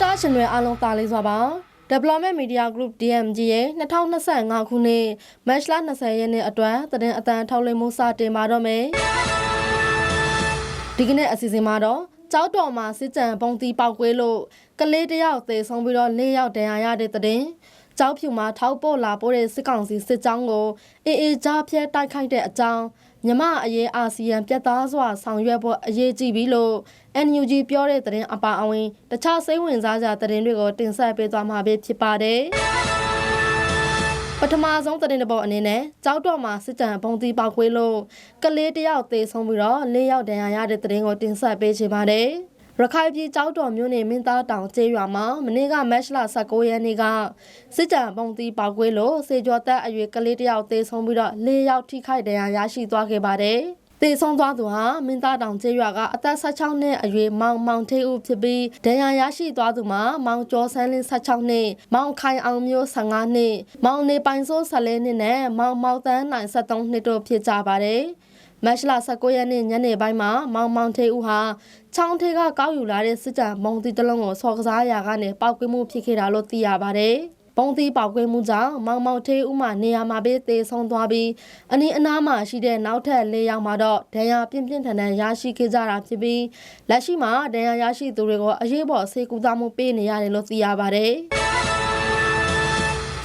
တာရှင်တွေအားလုံးတာလေးစွာပါ Development Media Group DMG ရဲ့2025ခုနှစ်မတ်လ20ရက်နေ့အတွက်သတင်းအတန်းထုတ်လွှင့်မှုစတင်ပါတော့မယ်ဒီကနေ့အစီအစဉ်မှာတော့ကြောက်တော်မှာစစ်ကြံပုံတီပောက်ကွေးလို့ကလေးတယောက်သေဆုံးပြီးတော့၄ယောက်ဒဏ်ရာရတဲ့တဲ့ကြောက်ဖြူမှာထောက်ပို့လာပို့တဲ့စစ်ကောင်စီစစ်ကြောင်းကိုအေးအေးကြားဖြဲတိုက်ခိုက်တဲ့အကြောင်း မြမအရေးအာဆီယံပြတ်သားစွာဆောင်ရွက်ဖို့အရေးကြီးပြီလို့ NUG ပြောတဲ့သတင်းအပါအဝင်တခြားစိတ်ဝင်စားစရာသတင်းတွေကိုတင်ဆက်ပေးသွားမှာဖြစ်ပါတယ်ပထမဆုံးသတင်းတစ်ပုဒ်အနေနဲ့ကြောက်တော့မှာစစ်ကြံဘုံတီပေါက်ခွေးလို့ကလေးတယောက်သေဆုံးပြီးတော့၄ယောက်ဒဏ်ရာရတဲ့သတင်းကိုတင်ဆက်ပေးချင်ပါတယ်။ ရခိုင်ပြည်ကြောက်တော်မြို့နယ်မင်းသားတောင်ကျေးရွာမှာမနေ့ကမတ်လ19ရက်နေ့ကစစ်ကြံဘုံတီပေါက်ခွေးလို့စေကျော်သက်အရွယ်ကလေးတယောက်သေဆုံးပြီးတော့၄ယောက်ထိခိုက်ဒဏ်ရာရရှိသွားခဲ့ပါတယ်။တေဆုံးသွားသူဟာမင်းသားတောင်ကျေးရွာကအသက်16နှစ်အရွယ်မောင်မောင်ထေးဦးဖြစ်ပြီးဒဏ်ရာရရှိသွားသူမှာမောင်ကျော်ဆန်းလင်း16နှစ်မောင်ခိုင်အောင်မျိုး15နှစ်မောင်နေပိုင်စိုး14နှစ်နဲ့မောင်မောင်တန်းနိုင်73နှစ်တို့ဖြစ်ကြပါတယ် မတ်လ19ရက်နေ့ညနေပိုင်းမှာမောင်မောင်ထေးဦးဟာချောင်းထေးကကောက်ယူလာတဲ့စစ်ကြံမုံတီတလုံးကိုစော်ကစားရာကနေပောက်ကွေးမှုဖြစ်ခဲ့တာလို့သိရပါတယ်။ပုံသီးပေါက်ကွဲမှုကြောင့်မောင်မောင်ထေးဦးမှနေရာမှာပဲသေဆုံးသွားပြီးအနီးအနားမှာရှိတဲ့နောက်ထပ်၄ယောက်မှာတော့ဒဏ်ရာပြင်းပြင်းထန်ထန်ရရှိခဲ့ကြတာဖြစ်ပြီးလက်ရှိမှာဒဏ်ရာရရှိသူတွေကိုအရေးပေါ်ဆေးကုသမှုပေးနေရတယ်လို့သိရပါတယ်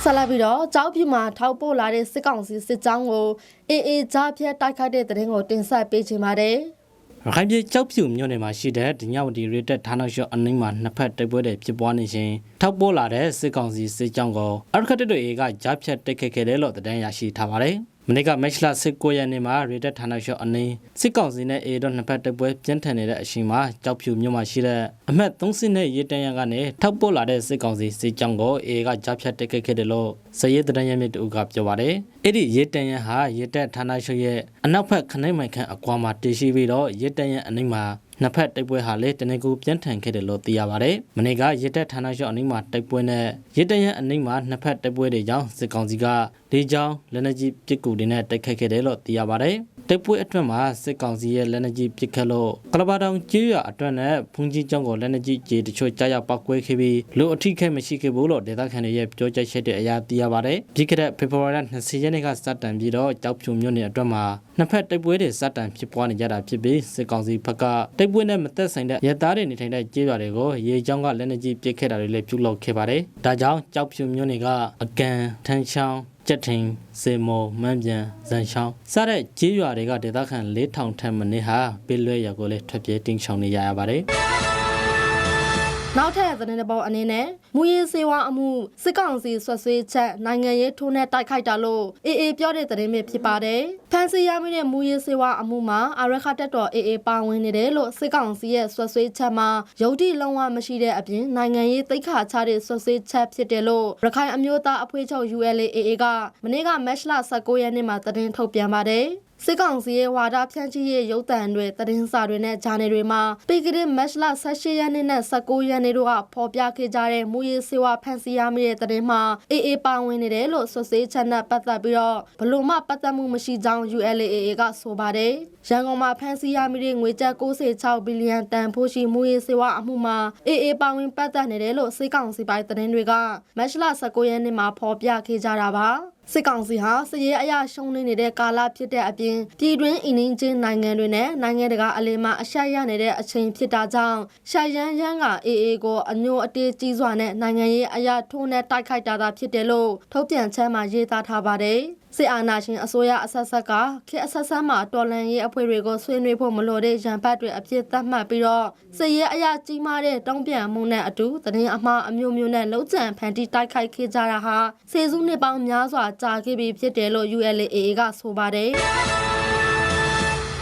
ဆက်လက်ပြီးတော့ကြောက်ပြမှာထောက်ပို့လာတဲ့စစ်ကောင်စီစစ်ကြောင်းကိုအေးအေးကြားဖြတ်တိုက်ခိုက်တဲ့တဲ့ရင်ကိုတင်ဆက်ပေးချင်ပါတယ်။ရခိုင်ပြည်ကြောက်ဖြူမြို့နယ်မှာရှိတဲ့ဒညဝတီရေတက်ဌာနချုပ်အနှိမ့်မှာနှစ်ဖက်တိုက်ပွဲတွေဖြစ်ပွားနေခြင်းထောက်ပို့လာတဲ့စစ်ကောင်စီစစ်ကြောင်းကိုအရခတ်တို့အေကကြားဖြတ်တိုက်ခိုက်ခဲ့တယ်လို့သတင်းရရှိထားပါတယ်။ မနေ့ကမက်ချ်လာ19ရက်နေ့မှာရေတက်ဌာနချုပ်အနည်းစစ်ကောင်စီနဲ့အေတော့နှစ်ဖက်တိုက်ပွဲပြင်းထန်နေတဲ့အချိန်မှာကြောက်ဖြူမြို့မှာရှိတဲ့အမှတ်30နဲ့ရေတန်ရကနေထောက်ပို့လာတဲ့စစ်ကောင်စီစစ်ကြောင်းကိုအေကကြားဖြတ်တိုက်ခိုက်ခဲ့တယ်လို့စရဲတရရမြစ်တူကပြောပါတယ်။အဲ့ဒီရေတန်ရဟာရေတက်ဌာနချုပ်ရဲ့အနောက်ဘက်ခနိုင်မိုင်ခန့်အကွာမှာတည်ရှိပြီးတော့ရေတန်ရအနည်းမှာ နှစ်ဖက်တိုက်ပွဲဟာလည်းတနင်္ဂနွေပြင်းထန်ခဲ့တယ်လို့သိရပါတယ်။မနေ့ကရစ်တက်ဌာနချုပ်အနီးမှာတိုက်ပွဲနဲ့ရစ်တရန်အနီးမှာနှစ်ဖက်တိုက်ပွဲတွေကြောင့်စစ်ကောင်စီကလေကြောင်းလက်နက်ကြီးပစ်ကူတွေနဲ့တိုက်ခိုက်ခဲ့တယ်လို့သိရပါတယ်။ တိုက်ပွဲအတွင်းမှာစစ်ကောင်စီရဲ့လက်နက်ကြီးပစ်ခတ်လို့ကလဘာတောင်ကျေးရွာအတွင်းနဲ့ဖုန်ကြီးကျောင်းကိုလက်နက်ကြီးကြေတချို့ကြားရောက်ပောက်ကွဲခဲ့ပြီးလူအထိခိုက်မရှိခဲ့ဘူးလို့ဒေသခံတွေရဲ့ပြောကြားချက်တွေအရသိရပါတယ်။ပြီးခဲ့တဲ့ဖေဖော်ဝါရီလ20ရက်နေ့ကစတင်ပြီးတော့ကြောက်ဖြူမြို့နယ်အတွင်းမှာနှစ်ဖက်တိုက်ပွဲတွေစတင်ဖြစ်ပွားနေကြတာဖြစ်ပြီးစစ်ကောင်စီဘက်ကတိုက်ပွဲနဲ့မသက်ဆိုင်တဲ့ရဲသားတွေနေထိုင်တဲ့ကျေးရွာတွေကိုရေချောင်းကလက်နက်ကြီးပစ်ခဲ့တာတွေလည်းပြုလုပ်ခဲ့ပါတယ်။ဒါကြောင့်ကြောက်ဖြူမြို့နယ်ကအကန်ထန်းချောင်း ကြက်ထင်စေမော်မန်းပြန်ဇန်ချောင်းစတဲ့ကျေးရွာတွေကဒေသခံ4000ထက်မနည်းဟာပေးလွဲရွာကိုလည်းထွက်ပြေးတင်းချောင်နေရရပါတယ်။ နောက်ထပ်သတင်းတစ်ပုဒ်အနေနဲ့မူရေးစေဝါအမှုစစ်ကောင်စီဆွဆွေးချက်နိုင်ငံရေးထိုးနဲ့တိုက်ခိုက်တာလို့အေအေပြောတဲ့သတင်းပဲဖြစ်ပါတယ်။ဖန်စီရမိတဲ့မူရေးစေဝါအမှုမှာအရခတက်တော်အေအေပါဝင်နေတယ်လို့စစ်ကောင်စီရဲ့ဆွဆွေးချက်မှာယုတ်တိလုံးဝမရှိတဲ့အပြင်နိုင်ငံရေးသိက္ခာချတဲ့ဆွဆွေးချက်ဖြစ်တယ်လို့ရခိုင်အမျိုးသားအဖွဲ့ချုပ် ULAA ကမနေ့ကမတ်လ19ရက်နေ့မှာသတင်းထုတ်ပြန်ပါတယ်။ စစ်ကောင်စီရဲ့ဝါဒဖြန့်ချိရေးရုပ်သံတွေသတင်းစာတွေနဲ့ဂျာနယ်တွေမှာပြီးကတဲ့မတ်လ18ရက်နေ့နဲ့19ရက်နေ့တို့ကဖော်ပြခဲ့ကြတဲ့မူရေးစေဝါဖန်စီရမိတဲ့သတင်းမှာအေးအေးပါဝင်နေတယ်လို့ဆွဆွေးချက်နဲ့ပတ်သက်ပြီးတော့ဘလို့မှပတ်သက်မှုမရှိကြောင်း ULAA ကဆိုပါတယ်။ရန်ကုန်မှာဖန်စီရမိတဲ့ငွေကျပ်96ဘီလီယံတန်ဖိုးရှိမူရေးစေဝါအမှုမှာအေးအေးပါဝင်ပတ်သက်နေတယ်လို့စစ်ကောင်စီပိုင်းသတင်းတွေကမတ်လ19ရက်နေ့မှာဖော်ပြခဲ့ကြတာပါ။ စစ်ကောင်စီဟာစရဲအရာရှုံးနေတဲ့ကာလဖြစ်တဲ့အပြင်ပြည်တွင်းအင်းင်းချင်းနိုင်ငံတွေနဲ့နိုင်ငံတကာအလင်းမှာအရှက်ရနေတဲ့အချိန်ဖြစ်တာကြောင့်ရှာရန်ရန်ကအေးအေးကိုအညိုအတေးကြီးစွာနဲ့နိုင်ငံရေးအရာထိုးနဲ့တိုက်ခိုက်တာသာဖြစ်တယ်လို့ထုတ်ပြန်ချက်မှာရေးသားထားပါတယ်။ စစ်အာဏာရှင်အစိုးရအဆက်ဆက်ကခေအဆက်ဆက်မှာတော်လှန်ရေးအဖွဲ့တွေကိုဆွေးနွေးဖို့မလိုတဲ့ရန်ဖတ်တွေအဖြစ်သတ်မှတ်ပြီးတော့စစ်ရေးအရာကြီးမားတဲ့တုံ့ပြန်မှုနဲ့အတူသတင်းအမှားအမျိုးမျိုးနဲ့လှုပ်ကြံဖန်တီးတိုက်ခိုက်ခဲ့ကြတာဟာစေစုနှစ်ပေါင်းများစွာကြာခဲ့ပြီဖြစ်တယ်လို့ ULA ကဆိုပါတယ်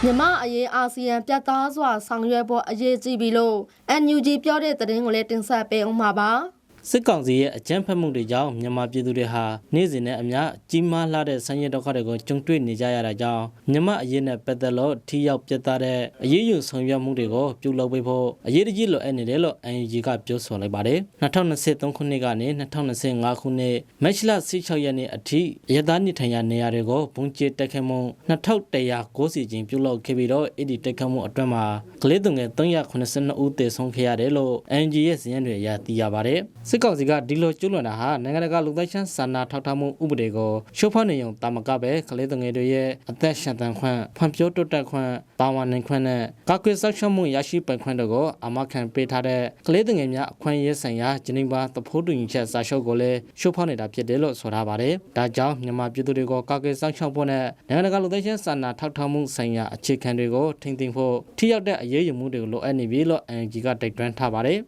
မြမအရေးအာဆီယံပြတ်သားစွာဆောင်ရွက်ဖို့အရေးကြီးပြီလို့ NUG ပြောတဲ့သတင်းကိုလည်းတင်ဆက်ပေးအောင်ပါပါ စစ်ကောင်စီရဲ့အကြမ်းဖက်မှုတွေကြောင့်မြန်မာပြည်သူတွေဟာနေ့စဉ်နဲ့အမျှကြီးမားလာတဲ့ဆန်းရဲဒုက္ခတွေကိုကြုံတွေ့နေကြရတာကြောင့်မြန်မာအရေးနဲ့ပတ်သက်လို့ထိရောက်ပြတ်သားတဲ့အရေးယူဆောင်ရွက်မှုတွေကိုပြုလုပ်ပေးဖို့အရေးတကြီးလိုအပ်နေတယ်လို့ UNG ကပြောဆိုလိုက်ပါတယ်2023ခုနှစ်ကနေ2025ခုနှစ်မတ်လ16ရက်နေ့အထိအရသားနေထိုင်ရာနေရာတွေကိုဘုံကျဲတက်ခတ်မှု2190စီကျင်းပြုလုပ်ခဲ့ပြီးတော့အဲ့ဒီတက်ခတ်မှုအတွင်းမှာကလေးသူငယ်382ဦးသေဆုံးခဲ့ရတယ်လို့ UNG ရဲ့စီးရင်တွေအရသိရပါတယ်စစ်ကောင်စီကဒီလိုကျွလွန်တာဟာနိုင်ငံတကာလူသားချင်းစာနာထောက်ထားမှုဥပဒေကိုရှုပ်ဖောက်နေုံတာမကပဲကလေးသူငယ်တွေရဲ့အသက်ရှင်တန်ခွင့်ဖွံ့ဖြိုးတိုးတက်ခွင့်ပါဝင်နိုင်ခွင့်နဲ့ကာကွယ်စောင့်ရှောက်မှုရရှိပိုင်ခွင့်တို့ကိုအမခံပေးထားတဲ့ကလေးသူငယ်များအခွင့်အရေးဆိုင်ရာဂျနီဗာသဘောတူညီချက်စာချုပ်ကိုလည်းရှုပ်ဖောက်နေတာဖြစ်တယ်လို့ဆိုထားပါတယ်ဒါကြောင့်မြန်မာပြည်သူတွေကိုကာကွယ်စောင့်ရှောက်ဖို့နဲ့နိုင်ငံတကာလူသားချင်းစာနာထောက်ထားမှုဆိုင်ရာအခြေခံတွေကိုထိန်းသိမ်းဖို့ထိရောက်တဲ့အရေးယူမှုတွေကိုလိုအပ်နေပြီလို့ UNG ကတိုက်တွန်းထားပါတယ်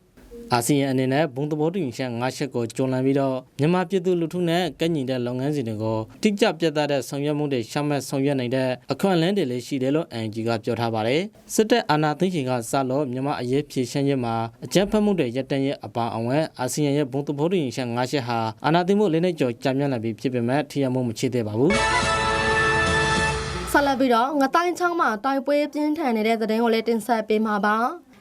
အာဆီယံအနေနဲ့ဘုံသဘောတူညီချက်၅ချက်ကိုကြုံလန်ပြီးတော့မြန်မာပြည်သူလူထုနဲ့ကန့်ညီတဲ့လုပ်ငန်းစဉ်တွေကိုတိကျပြတ်သားတဲ့ဆောင်ရွက်မှုတွေရှောက်မဲ့ဆောင်ရွက်နိုင်တဲ့အခွင့်အလမ်းတွေလည်းရှိတယ်လို့ UNG ကပြောထားပါတယ်စစ်တပ်အာဏာသိမ်းချိန်ကစလို့မြန်မာအရေးဖြည့်ရှင်းရေးမှာအကြမ်းဖက်မှုတွေရပ်တန့်ရေးအပါအဝင်အာဆီယံရဲ့ဘုံသဘောတူညီချက်၅ချက်ဟာအာဏာသိမ်းမှုလေးနဲ့ကြော်ကြာမြင့်လာပြီးဖြစ်ပေမဲ့ထိရမှုမရှိသေးပါဘူးဆက်လက်ပြီးတော့ငတိုင်းချောင်းမှာတိုက်ပွဲပြင်းထန်နေတဲ့သတင်းကိုလည်းတင်ဆက်ပေးမှာပါ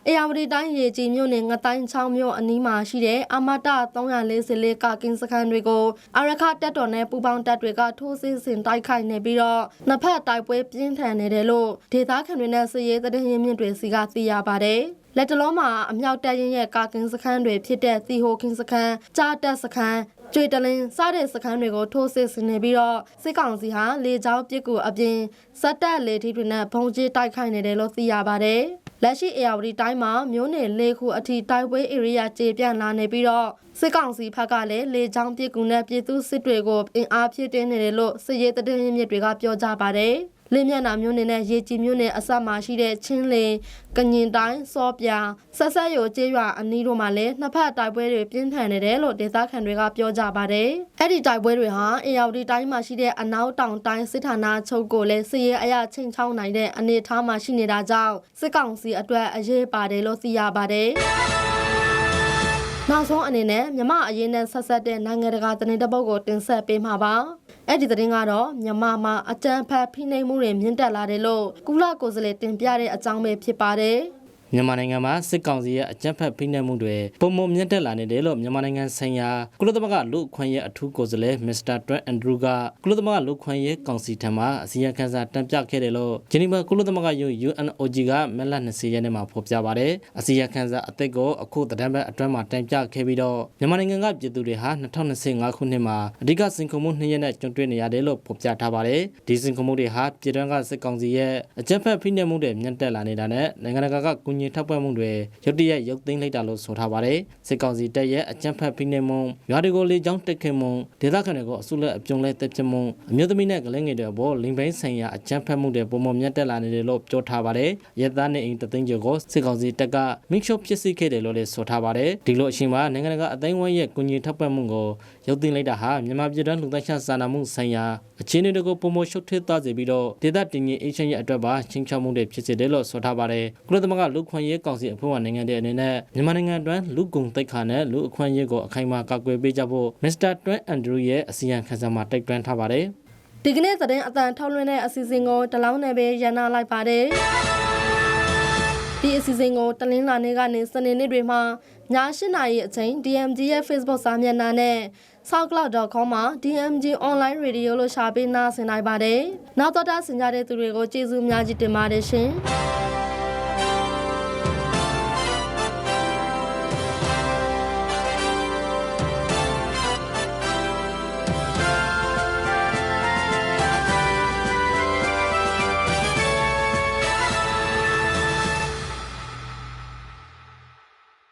အေယာဝတီတိုင်းရေကြီးမြို့နယ်ငတိုင်းချောင်းမြို့အနီးမှာရှိတဲ့အမတ344ကကင်းစခန်းတွေကိုအရခတက်တော်နဲ့ပူပေါင်းတပ်တွေကထိုးစစ်ဆင်တိုက်ခိုက်နေပြီးတော့နှစ်ဖက်တိုက်ပွဲပြင်းထန်နေတယ်လို့ဒေသခံတွေနဲ့စစ်ရေးသတင်းရင်းမြစ်တွေစီကသိရပါတယ်။လက်တလုံးမှာအမြောက်တပ်ရင်းရဲ့ကာကင်းစခန်းတွေဖြစ်တဲ့သီဟိုကင်းစခန်း၊ကြားတက်စခန်းကျွေတလင်းစားတဲ့စခန်းတွေကိုထိုးစစ်ဆင်နေပြီးတော့စစ်ကောင်စီဟာလေကြောင်းပစ်ကူအပြင်စက်တက်လေထီတွေနဲ့ဘုံကျတိုက်ခိုက်နေတယ်လို့သိရပါတယ်။ လက်ရှိအေယာဝတီတိုင်းမှာမြို့နယ်လေးခုအထိတိုက်ပွဲဧရိယာကျေပြန့်လာနေပြီးတော့စစ်ကောင်စီဘက်ကလည်းလေကြောင်းပစ်ကူနဲ့ပြည်သူစစ်တွေကိုအင်အားဖြည့်တင်းနေတယ်လို့စစ်ရေးသတင်းရင်းမြစ်တွေကပြောကြပါတယ်။ လင်းမျက်နှာမျိုးနယ်နဲ့ရေကြည်မျိုးနယ်အဆက်မှာရှိတဲ့ချင်းလင်ကညင်တိုင်းစောပြဆက်ဆက်ရိုကျေးရွာအနီးတို့မှာလည်းနှစ်ဖက်တိုက်ပွဲတွေပြင်းထန်နေတယ်လို့ဒေသခံတွေကပြောကြပါတယ်။အဲ့ဒီတိုက်ပွဲတွေဟာအေယာဝတီတိုင်းမှာရှိတဲ့အနောက်တောင်တိုင်းစစ်ဌာနချုပ်ကိုလည်းစစ်ရေးအရာချင်းချောင်းနိုင်တဲ့အနေအထားမှာရှိနေတာကြောင့်စစ်ကောင်စီအတွက်အရေးပါတယ်လို့သိရပါတယ်။ နောက်ဆုံးအနေနဲ့မြမအရင်နဲ့ဆက်ဆက်တဲ့နိုင်ငံတကာသတင်းတစ်ပုဒ်ကိုတင်ဆက်ပေးမှာပါ။အဲ့ဒီသတင်းကတော့မြမမှာအကြမ်းဖက်ဖိနှိပ်မှုတွေမြင့်တက်လာတယ်လို့ကုလကိုယ်စားလှယ်တင်ပြတဲ့အကြောင်းပဲဖြစ်ပါတယ်။ မြန်မာနိုင်ငံမှာစစ်ကောင်စီရဲ့အကြမ်းဖက်ဖိနှိပ်မှုတွေပုံမမြင့်တက်လာနေတယ်လို့မြန်မာနိုင်ငံဆိုင်ရာကုလသမဂ္ဂလူ့အခွင့်အရေးအထူးကိုယ်စားလှယ်မစ္စတာတွန်အန်ဒရူးကကုလသမဂ္ဂလူ့အခွင့်အရေးကောင်စီထံမှအစည်းအဝေးခန်းစာတင်ပြခဲ့တယ်လို့ဂျနီဗာကုလသမဂ္ဂယုံ UNOG ကမက်လ20ရက်နေ့မှာဖော်ပြပါတယ်အစည်းအဝေးခန်းစာအသစ်ကိုအခုတဒံဘက်အတွင်းမှာတင်ပြခဲ့ပြီးတော့မြန်မာနိုင်ငံကပြည်သူတွေဟာ2025ခုနှစ်မှာအဓိကစင်ကုန်မှုနှစ်ရက်နဲ့ကြုံတွေ့နေရတယ်လို့ဖော်ပြထားပါတယ်ဒီစင်ကုန်မှုတွေဟာပြည်တွင်းကစစ်ကောင်စီရဲ့အကြမ်းဖက်ဖိနှိပ်မှုတွေမြင့်တက်လာနေတာနဲ့နိုင်ငံတကာကကူညီထောက်ပံ့မှုတွေရုတ်တရက်ရုပ်သိမ်းလိုက်တာလို့ဆိုထားပါတယ်စစ်ကောင်စီတပ်ရဲ့အကြမ်းဖက်ဖိနှိပ်မှုရွာတွေကိုလေကြောင်းတက်ခင်မှုဒေသခံတွေကိုအစုလက်အပြုံလဲတက်ပြမှုအမျိုးသမီးနဲ့ကလေးငယ်တွေအပေါ်လိမ်ပိုင်းဆိုင်ရာအကြမ်းဖက်မှုတွေပုံမမြတ်တက်လာနေတယ်လို့ပြောထားပါတယ်ရဲသားနေအိမ်တသိန်းကျော်ကိုစစ်ကောင်စီတပ်ကမိရှုပ်ဖြစ်စီခဲ့တယ်လို့လည်းဆိုထားပါတယ်ဒီလိုအချိန်မှာနိုင်ငံတကာအသိမ်းဝိုင်းရဲ့ကူညီထောက်ပံ့မှုကို ရုပ်သိမ်းလိုက်တာဟာမြန်မာပြည်တွင်းလူသားချင်းစာနာမှုဆိုင်ရာအခြေအနေတွေကိုပုံမရှုပ်ထွေးသွားစေပြီးတော့ဒေသတည်ငြိမ်အေးချမ်းရေးအတွက်ပါချင်းချောက်မှုတွေဖြစ်စေတယ်လို့ဆိုထားပါတယ်ကုလသမဂ္ဂလူခွင့်ရေးကောင်စီအဖွဲ့ဝင်နိုင်ငံတွေအနေနဲ့မြန်မာနိုင်ငံအတွင်းလူကုန်တိုက်ခါနဲ့လူအခွင့်အရေးကိုအခိုင်အမာကာကွယ်ပေးကြဖို့မစ္စတာတွန်အန်ဒရူရဲ့အစီရင်ခံစာမှာတိုက်တွန်းထားပါတယ်ဒီကနေ့သတင်းအတန်ထုတ်လွှင့်တဲ့အစီအစဉ်ကိုတလောင်းနဲ့ပဲရန်နာလိုက်ပါတယ်။ဒီအစီအစဉ်ကိုတလင်းလာနေကနေစနေနေ့တွေမှာည8:00နာရီအချိန် DMG ရဲ့ Facebook စာမျက်နှာနဲ့ soundcloud.com မှာ DMG online radio လို့ရှာပေးနားဆင်နိုင်ပါတယ်။နောက်တော့တာဆင်ကြတဲ့သူတွေကိုကျေးဇူးအများကြီးတင်ပါတယ်ရှင်။